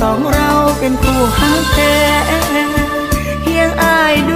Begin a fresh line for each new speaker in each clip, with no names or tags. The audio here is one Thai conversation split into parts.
สองเราเป็นคู่หักแท้เฮียงอายดู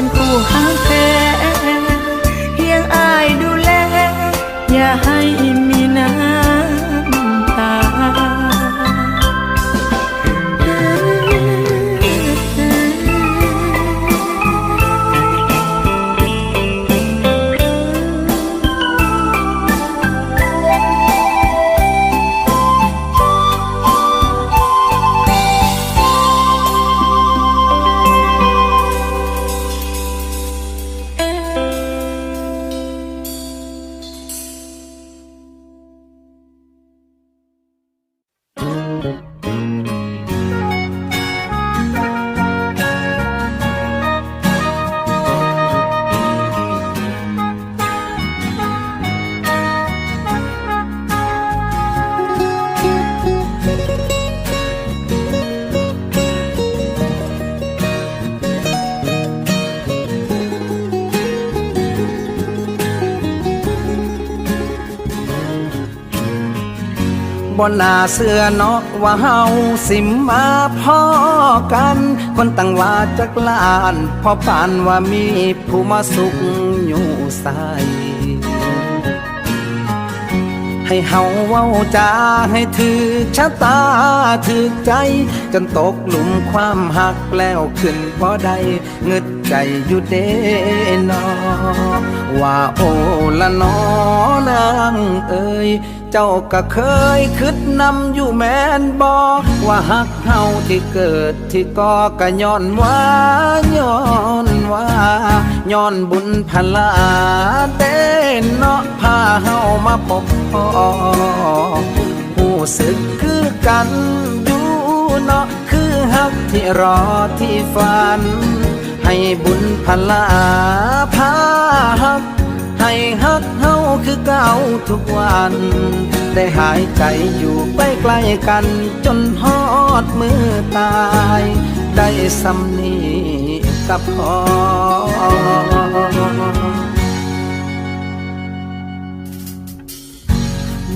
เป็นคู่หักแท้เน
หน้าเสื้อเนาะว่าเฮาสิมาพ่อกัน คนตั้งว่าจักลานพอปานว่ามีผู้มาสุขอยู่ใสให้เฮาเว้าจาให้ถือชะตาถือใจ จนตกหลุมความหักแล้วขึ้นพอได้เงึดใจอยู่เด้นอว่าโอละนอนางเอ่ย เจ้าก็เคยคิดนำอยู่แม่นบอกว่าหักเฮาที่เกิดที่ก่อก็ย้อนว่าย้อนว่าย้อนบุญพลาเต้นเนาะพาเฮามาพบพ่อผู้สึกคือกันอยู่เนาะคือฮักที่รอที่ฝัน ให้บุญพลาพาฮัก ให้ฮักเฮาคือเก่าทุกวัน ได้หายใจอยู่ไปใกล้กันจนฮอดมือตาย ได้สำนีกับพอ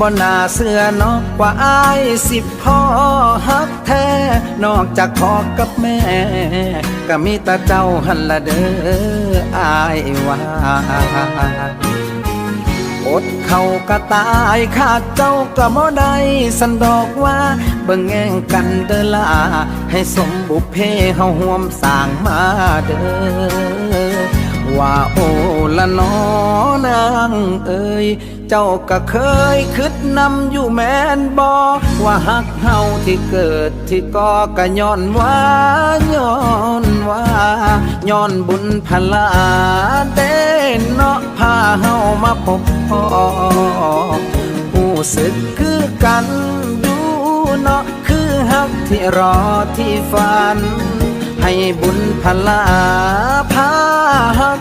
บ่น่าเสื้อเนอกว่าอายสิพ่อฮักแท้ นอกจากพ่อกับแม่ ก็มีต่เจ้าหันละเด้ออายว่าอดเขาก็ตายขาดเจ้าก็บ่ได้สันดอกว่าเบิ่งแง่งกันเด้อลาให้สมบุพเพเฮาห่วมสร้างมาเด้อว่าโอละนอนางเอ้ย เจ้าก็เคยคิดนำอยู่แม่นบ่ว่าฮักเฮาที่เกิดที่ก่อก็ย้อนว่าย้อนว่าย้อนบุญพลาเด้เนาะพาเฮามาพบพ่อผู้สึกคือกันอยู่เนาะคือฮักที่รอที่ฝัน ให้บุญพลาพาฮัก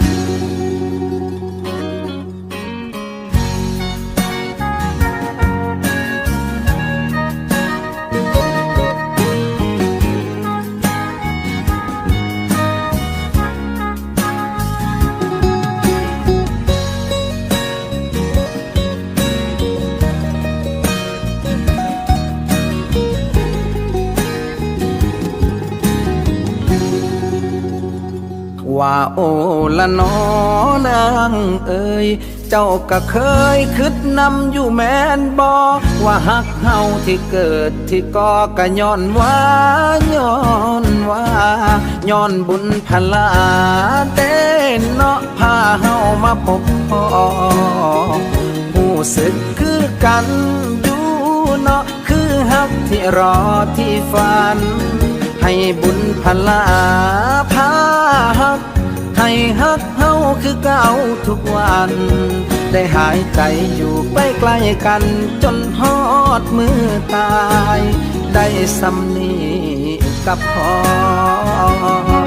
ว่าโอ้ละนอนางเอ้ยเจ้าก็เคยคิดนำอยู่แม่นบอว่าฮักเฮาที่เกิดที่ก่อก็ย้อนว่าย้อนว่าย้อนบุญพลาเต้นเนาะพาเฮามาพบพ่อผู้สึกคือกันอยู่เนาะคือฮักที่รอที่ฝัน ให้บุญพลาพา ให้ฮักเฮาคือเก่าทุกวัน ได้หายใจอยู่ใกล้ใกล้ๆกัน จนฮอดมือตาย ได้สำ
นีกับพอ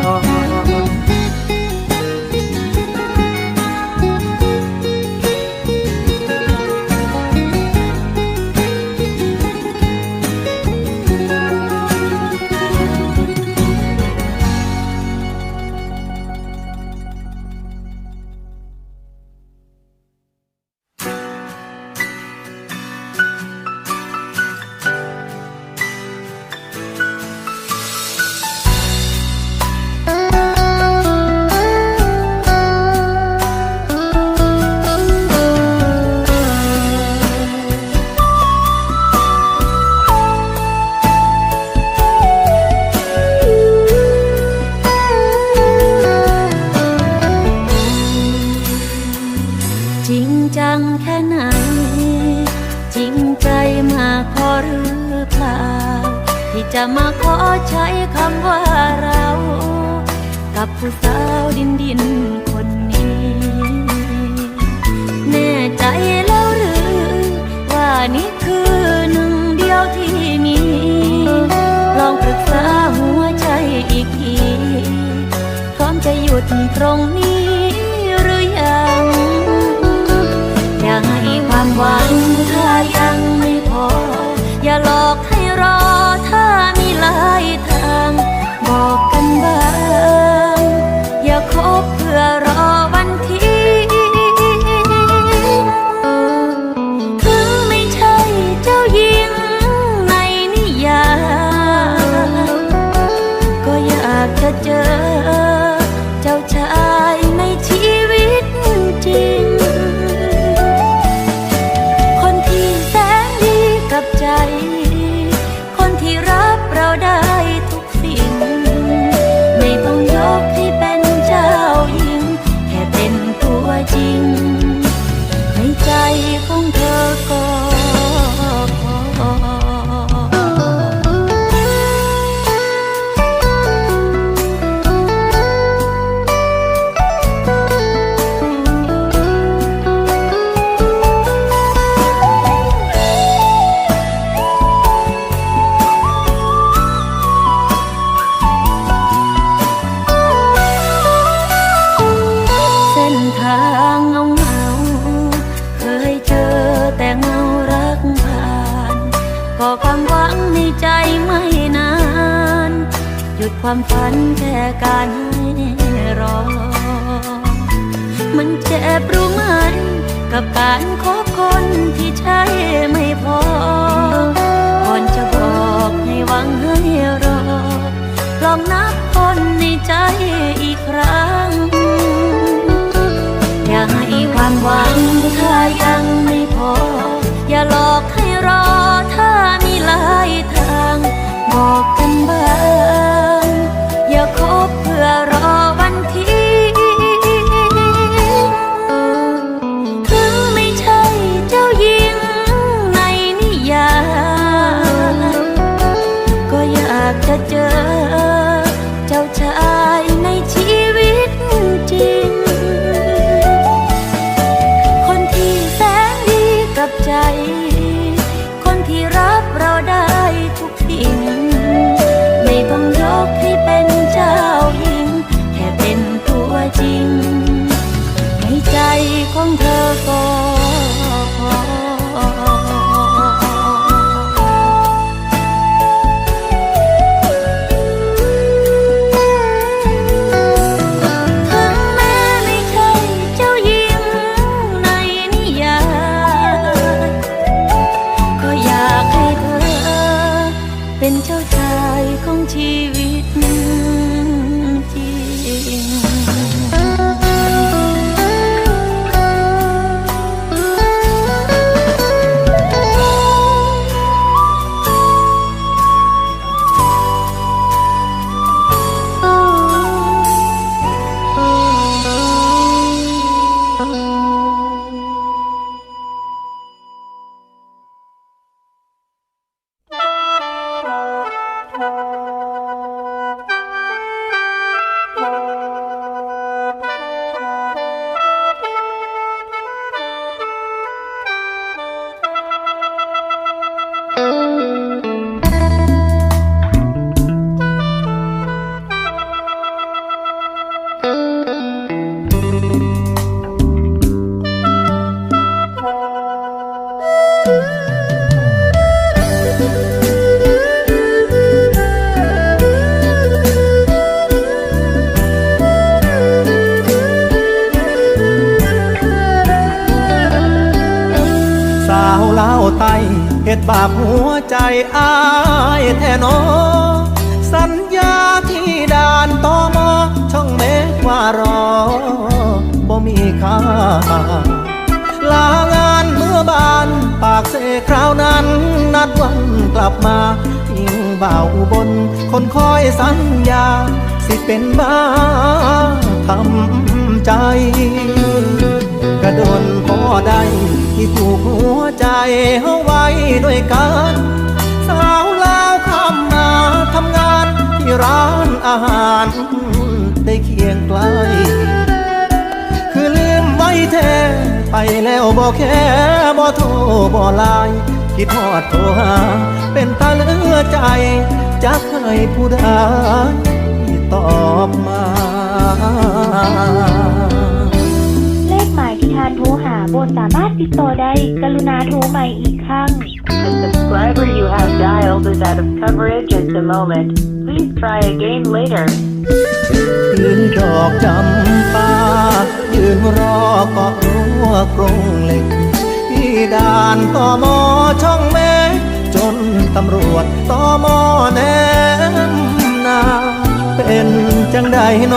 อาย
แท้หนอสัญญาที่ด่านตอมอช่องเมฆว่ารอบ่มีค่าลางานเมื่อบานปากเสคราวนั้น นัดวันกลับมาทิ้งบ่าวอุบนคนคอยสัญญา สิเป็นบ้าทำใจ กระโดนพอได้ที่ผูกหัวใจเฮาไว้ด้วยกัน อาหารได้เคียงไกล คือลืมไว้แท้ไปแล้วบอกแค่บ่โทรบ่ไลน์คิดฮอดโทรหา เป็นตาเหลือใจจะเคยผู้ใดตอบมา
เลขหมายที่ทานโทรหาบนสามารถติดต่อได้ กรุณาโทรใหม่อีกครั้ง
The subscriber you have dialed is out of coverage at the moment. Please try again later.
ยืนดอกจำปายืนรอเกาะรั้วกรงเหล็กที่ด่านตอมอช่องเมฆจนตำรวจตอมอแนมนาเป็นจังใดโน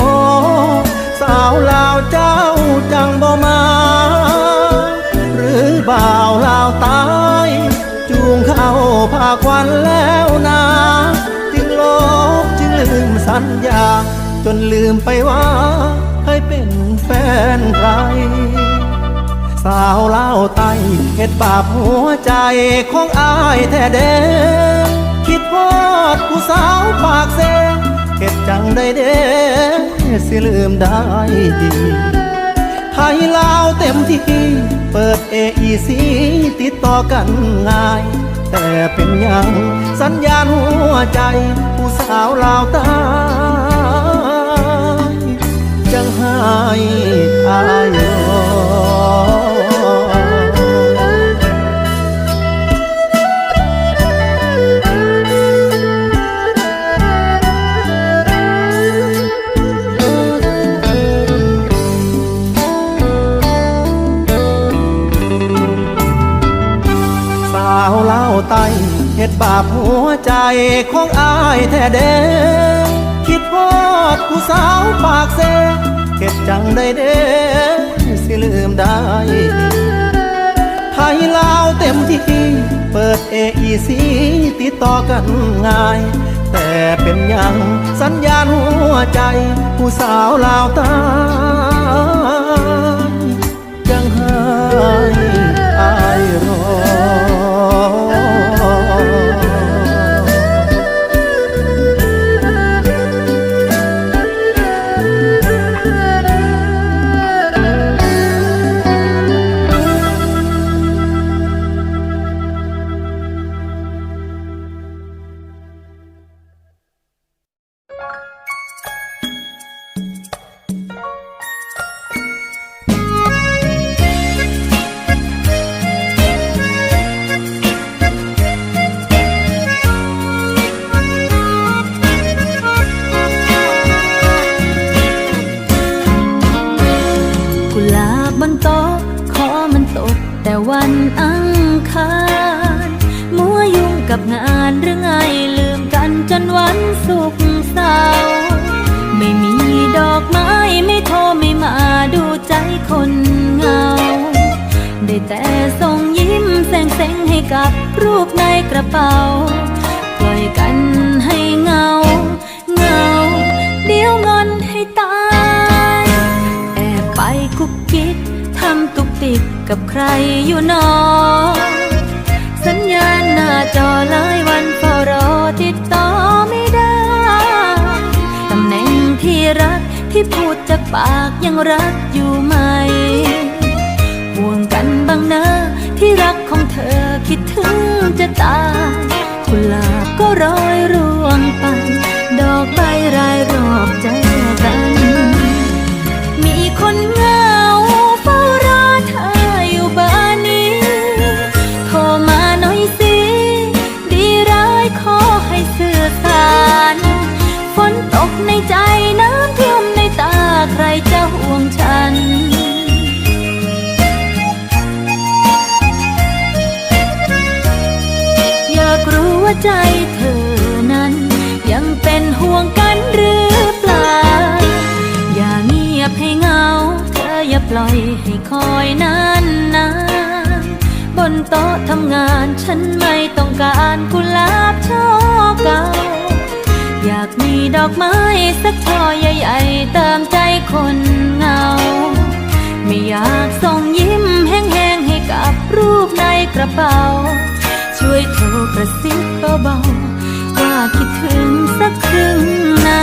สาวลาวเจ้าจังบ่มา หรือบ่าวลาวตายจูงเข้าพาควันแล้ว ญา จนลืมไปว่าเคยเป็นแฟนใคร สาวเล่าไตเฮ็ดบาปหัวใจของอายแท้เด้คิดวอดผู้สาวปากเซเฮ็ดจังได้เด้สิลืมได้ดีไทยลาวเต็มที่เปิด AEC ติดต่อกันง่าย แต่เป็นยังสัญญาณหัวใจ ผู้สาวลาวตาายอายวเล่าไตเหตุบาปหัวใจของอายแท้เด้คิดพอดผู้สาวปากเซ เก็บจังได้เด้สิลืมได้ไทยลาวเต็มที่เปิด AEC ติดต่อกันง่าย แต่เป็นยังสัญญาณหัวใจ ผู้สาวลาวตายยังให้อายรอ
ตุกติกกับใครอยู่นอ สัญญาณหน้าจอหลายวันเฝ้ารอติดต่อไม่ได้ ตำแหน่งที่รักที่พูดจากปากยังรักอยู่ไหม ห่วงกันบ้างนะที่รักของเธอคิดถึงจะตายกุหลาบก็โรอยร่วงไป ดอกใบรายรอบใจกัน ว่าใจเธอนั้น ยังเป็นห่วงกันหรือเปล่า อย่าเงียบให้เงา เธออย่าปล่อยให้คอยนานนานบนโต๊ะทำงานฉันไม่ต้องการกุหลาบช่อเก่า อยากมีดอกไม้สักช่อใหญ่ๆเติมใจคนเงา ไม่อยากส่งยิ้มแห้งๆให้กับรูปในกระเป๋า ช่วย โทรกระซิบเบาๆว่าคิดถึงสักครึ่งนา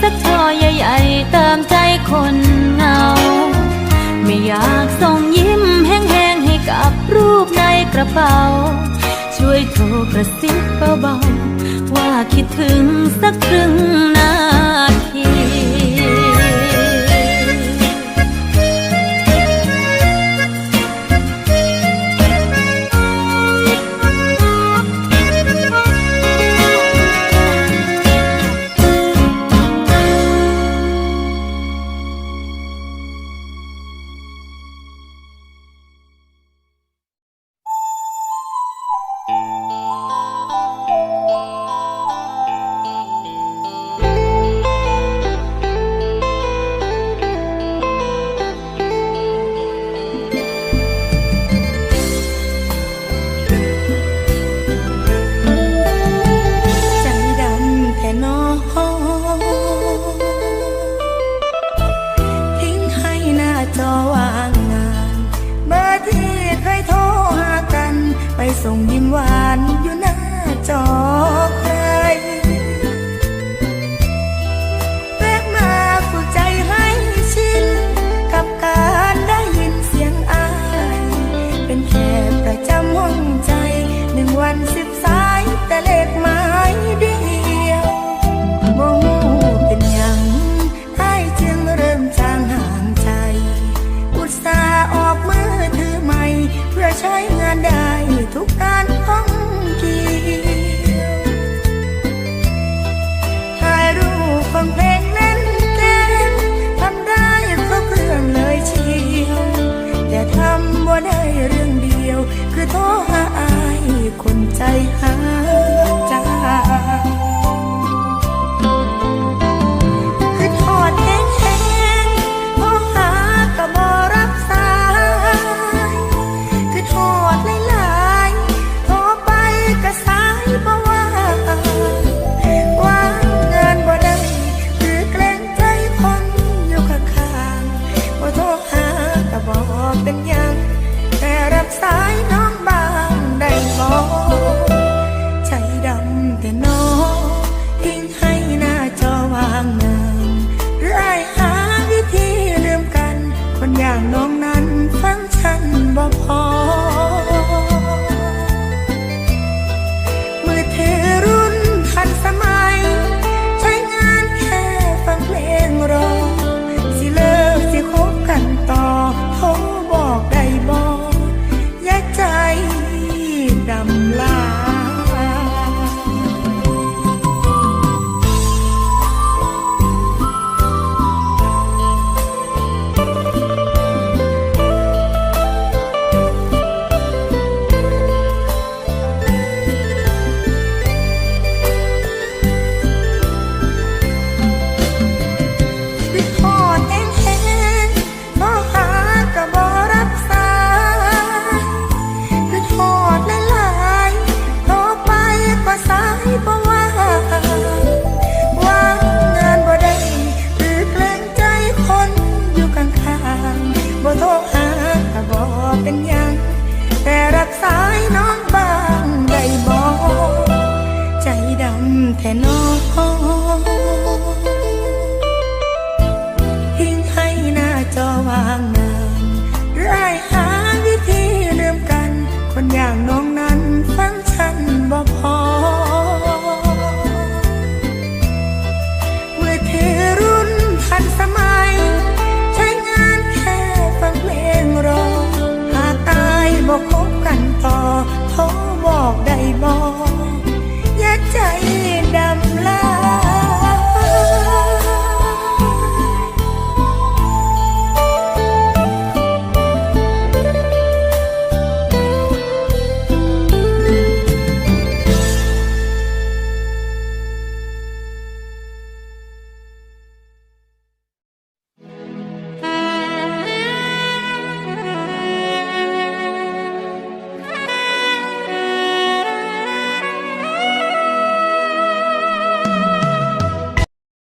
สักช่อใหญ่ๆเติมใจคนเหงา ไม่อยากส่งยิ้มแห้งๆให้กับรูปในกระเป๋า ช่วยโทรกระซิบเบาๆว่าคิดถึงสักครึ่ง ส่งยิ้
ม
หวาน